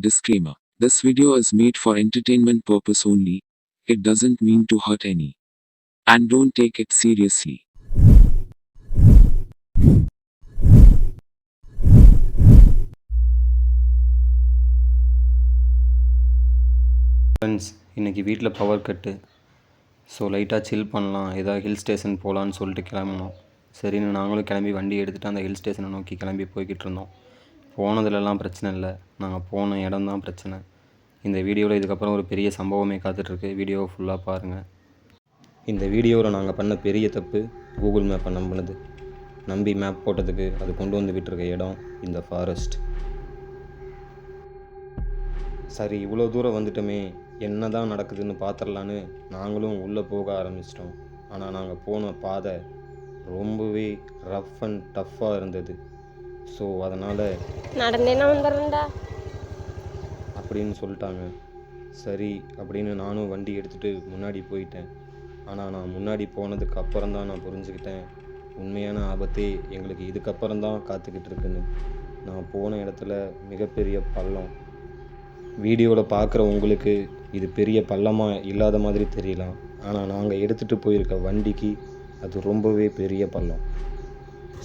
Disclaimer This video is made for entertainment purpose only. It doesn't mean to hurt any. And don't take it seriously. Friends இன்றைக்கி வீட்டில் power cut so லைட்டாக சில் பண்ணலாம் ஏதாவது hill station போகலான்னு சொல்லிட்டு கிளம்பினோம் சரின்னு நாங்களும் கிளம்பி வண்டி எடுத்துகிட்டு அந்த ஹில் ஸ்டேஷனை நோக்கி கிளம்பி போய்கிட்டு இருந்தோம் போனதுலலாம் பிரச்சனை இல்லை. நாங்கள் போன இடம் தான் பிரச்சனை. இந்த வீடியோவில் இதுக்கப்புறம் ஒரு பெரிய சம்பவமே காத்துட்ருக்கு. வீடியோவை ஃபுல்லாக பாருங்கள் இந்த வீடியோவில் நாங்கள் பண்ண பெரிய தப்பு கூகுள் மேப்பை நம்பினது. நம்பி மேப் போட்டதுக்கு அது கொண்டு வந்து விட்டுருக்க இடம் இந்த ஃபாரஸ்ட் சரி இவ்வளோ தூரம் வந்துட்டோமே. என்ன தான் நடக்குதுன்னு பார்த்துடலான்னு நாங்களும் உள்ளே போக ஆரம்பிச்சிட்டோம். ஆனால் நாங்கள் போன பாதை ரொம்பவே ரஃப் அண்ட் டஃப்பாக இருந்தது. ஸோ அதனால் நடந்தே நான் வந்துடுறேன்டா. அப்படின்னு சொல்லிட்டாங்க. சரி அப்படின்னு நானும் வண்டி எடுத்துகிட்டு முன்னாடி போயிட்டேன். ஆனால் நான் முன்னாடி போனதுக்கு அப்புறம் தான் நான் புரிஞ்சுக்கிட்டேன். உண்மையான ஆபத்தே எங்களுக்கு இதுக்கப்புறம் தான் காத்துக்கிட்டு இருக்குன்னு. நான் போன இடத்துல மிகப்பெரிய பள்ளம். வீடியோவில் பார்க்குற உங்களுக்கு இது பெரிய பள்ளமாக இல்லாத மாதிரி தெரியலாம். ஆனால் நாங்கள் எடுத்துகிட்டு போயிருக்க வண்டிக்கு அது ரொம்பவே பெரிய பள்ளம்.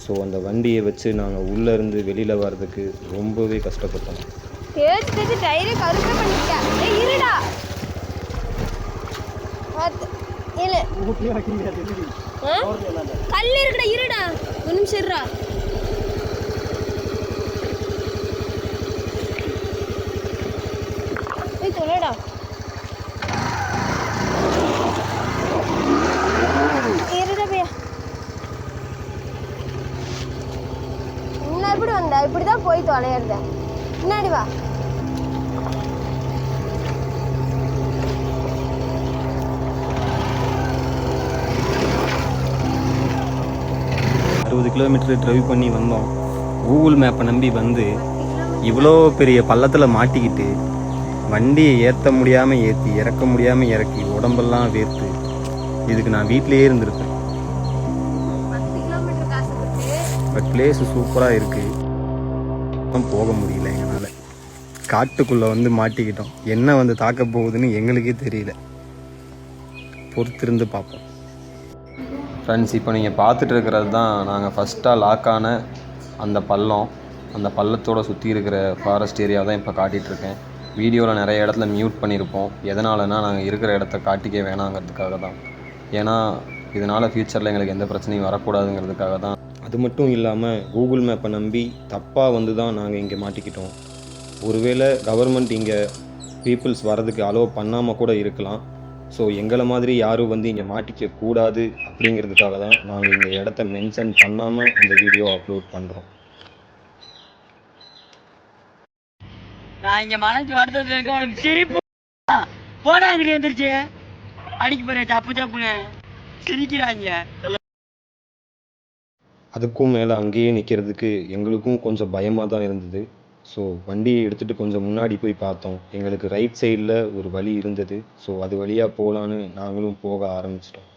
ஸோ அந்த வண்டியை வச்சு நாங்கள் உள்ளே இருந்து வெளியில் வர்றதுக்கு ரொம்பவே கஷ்டப்பட்டோம். தேய்ச்சி டயரே கருப்பே பண்ணிட்டேன் ஏய் இருடா? கல் இருக்குடா இருடா. ஒரு நிமிஷம் இருடா. போய் தொலையிறத முன்னாடி வா. அறுபது கிலோமீட்டர் ட்ரைவ் பண்ணி வந்தோம். கூகுள் மேப்பை நம்பி வந்து இவ்வளோ பெரிய பள்ளத்தில் மாட்டிக்கிட்டு வண்டியை ஏற்ற முடியாமல் ஏற்றி இறக்க முடியாமல் இறக்கி உடம்பெல்லாம் வேர்த்து இதுக்கு நான் வீட்டிலேயே இருந்திருப்பேன். பட் பிளேஸ் சூப்பராக இருக்குது போக முடியல எங்களால் காட்டுக்குள்ளே வந்து மாட்டிக்கிட்டோம். என்ன வந்து தாக்க போகுதுன்னு எங்களுக்கே தெரியல. பொறுத்திருந்து பார்ப்போம். ஃப்ரெண்ட்ஸ் இப்போ நீங்கள் பார்த்துட்டு இருக்கிறது தான் நாங்கள் ஃபஸ்ட்டாக லாக் ஆன அந்த பள்ளம். அந்த பள்ளத்தோட சுற்றி இருக்கிற ஃபாரஸ்ட் ஏரியா தான் இப்போ காட்டிகிட்ருக்கேன் வீடியோவில் நிறைய இடத்துல மியூட் பண்ணியிருப்போம் எதனாலனா நாங்கள் இருக்கிற இடத்த காட்டிக்க வேணாங்கிறதுக்காக தான். ஏன்னா இதனால் ஃப்யூச்சரில் எங்களுக்கு எந்த பிரச்சனையும் வரக்கூடாதுங்கிறதுக்காக தான். அது மட்டும் இல்லாமல் கூகுள் மேப்பை நம்பி தப்பாக வந்து தான் நாங்கள் இங்கே மாட்டிக்கிட்டோம். ஒருவேளை கவர்மெண்ட் இங்கே பீப்புள்ஸ் வரதுக்கு அலோவ் பண்ணாமல் கூட இருக்கலாம். ஸோ எங்களை மாதிரி யாரும் வந்து இங்கே மாட்டிக்க கூடாது அப்படிங்கிறதுக்காக தான் நாங்கள் இந்த இடத்த மென்ஷன் பண்ணாமல் இந்த வீடியோ அப்லோட் பண்ணுறோம் நான் இங்கே மனசு வருத்தத்துல இருக்க சிரிப்பு. எந்திரிச்சு. அடிக்க போறேன் தப்பு தப்புங்க சிரிக்கிறாங்க அதுக்கும் மேலே அங்கேயே நிற்கிறதுக்கு எங்களுக்கும் கொஞ்சம் பயமாக தான் இருந்தது. ஸோ வண்டியை எடுத்துகிட்டு கொஞ்சம் முன்னாடி போய் பார்த்தோம். எங்களுக்கு ரைட் சைடில் ஒரு வழி இருந்தது. ஸோ அது வழியாக போகலான்னு நாங்களும் போக ஆரம்பிச்சிட்டோம்.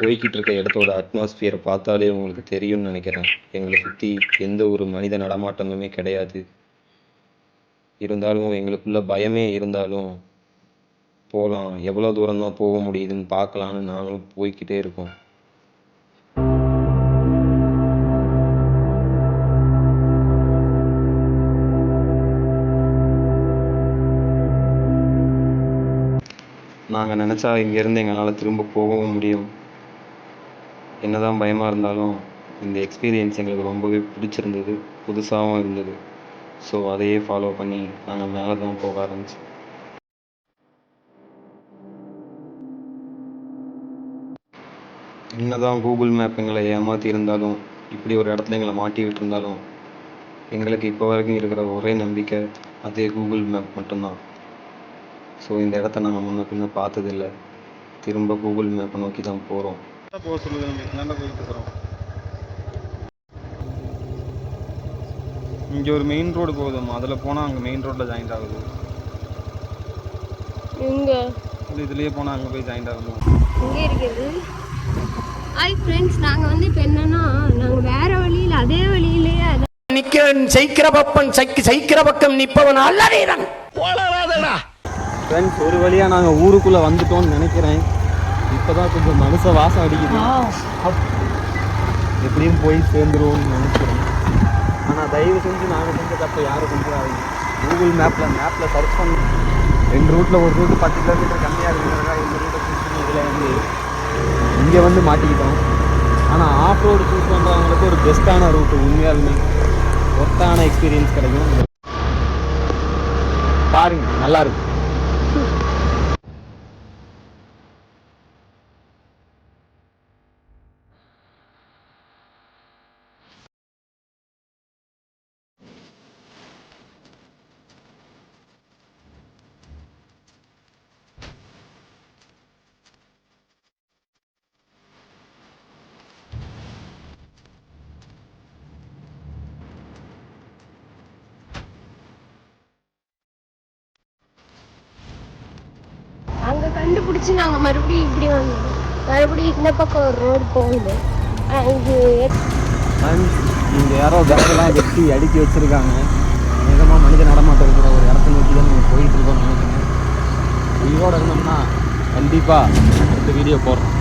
போய்கிட்டு இருக்க இடத்தோட அட்மாஸ்பியரை பார்த்தாலே உங்களுக்கு தெரியும்னு நினைக்கிறேன். எங்களை சுற்றி எந்த ஒரு மனித நடமாட்டமுமே கிடையாது. இருந்தாலும் எங்களுக்குள்ள பயமே இருந்தாலும் போகலாம் எவ்வளோ தூரம் தான் போக முடியுதுன்னு பார்க்கலான்னு நாங்களும் போய்கிட்டே இருக்கோம். நாங்கள் நினச்சா இங்கேருந்து எங்களால் திரும்ப போகவும் முடியும். என்னதான் பயமாக இருந்தாலும் இந்த எக்ஸ்பீரியன்ஸ் எங்களுக்கு ரொம்பவே பிடிச்சிருந்தது. புதுசாகவும் இருந்தது. ஸோ அதையே ஃபாலோ பண்ணி நாங்கள் மேலே தான் போக ஆரம்பிச்சோம். என்னதான் கூகுள் மேப் எங்களை ஏமாற்றி இருந்தாலும் இப்படி ஒரு இடத்துல எங்களை மாட்டி விட்டுருந்தாலும் எங்களுக்கு இப்போ வரைக்கும் இருக்கிற ஒரே நம்பிக்கை அதே கூகுள் மேப் மட்டும்தான். ஸோ இந்த இடத்த நாங்கள் முன்ன பின்ன பார்த்ததில்ல. திரும்ப கூகுள் மேப்பை நோக்கி தான் போகிறோம் போக சொல்லுது நம்ம. நல்லா போயிட்டு இருக்கிறோம். இங்கே ஒரு மெயின் ரோடு போகுதும்மா. அதில் போனால் அங்கே மெயின் ரோட்டில் ஜாயிண்ட் ஆகுது. இங்க இல்லை இதுலேயே போனால் அங்கே போய் ஜாயிண்ட் ஆகணும் இங்க இருக்குது. ஹாய் ஃப்ரெண்ட்ஸ் நாங்க வந்து இப்போ என்னன்னா நாங்க வேற வழியில அதே வழியிலேயே நிக்கிறன் ஜெயிக்கிற பப்பன் சைக்கு ஜெயிக்கிற பக்கம் நிப்பவன் அல்ல வீரன் ஃப்ரெண்ட்ஸ் ஒரு வழியாக நாங்கள் ஊருக்குள்ளே வந்துட்டோம்னு நினைக்கிறேன். இப்போ தான் கொஞ்சம் மனுஷ வாசம் அடிக்குது. எப்படியும் போய் சேர்ந்துருவோம்னு நினைக்கிறேன். ஆனால் தயவு செஞ்சு நாங்கள் செஞ்ச தப்பை யாரும் செஞ்சாதீங்க. கூகுள் மேப்பில் மேப்பில் சர்ச் பண்ணி. ரெண்டு ரூட்டில் ஒரு ரூட்டு பத்து கிலோமீட்டர் கம்மியாக இருக்கிறதா இந்த ரூட்டை சூஸ் பண்ணி இதில் வந்து இங்கே வந்து மாட்டிக்கிட்டோம். ஆனால் ஆஃப் ரோடு சூஸ் பண்ணுறவங்களுக்கு ஒரு பெஸ்ட்டான ரூட்டு உண்மையாலுமே ஒர்த்தான எக்ஸ்பீரியன்ஸ் கிடைக்கும். பாருங்க நல்லா கண்டுபிடிச்சு நாங்கள் மறுபடியும் இப்படி வந்தோம் மறுபடியும் இந்த பக்கம் ஒரு ரோடு போகுது. ஆ, இது இங்கே யாரோ பேக்கெல்லாம் வெட்டி அடுக்கி வச்சிருக்காங்க. வேகமாக மனித நடமாட்டம் இருக்கிற ஒரு இடத்த நோக்கி தான் நீங்கள் போயிட்டு இருக்கோம்னு நினைக்கிறேன். உயிரோட இருந்தோம்னா கண்டிப்பாக அடுத்த வீடியோ போடுறோம்.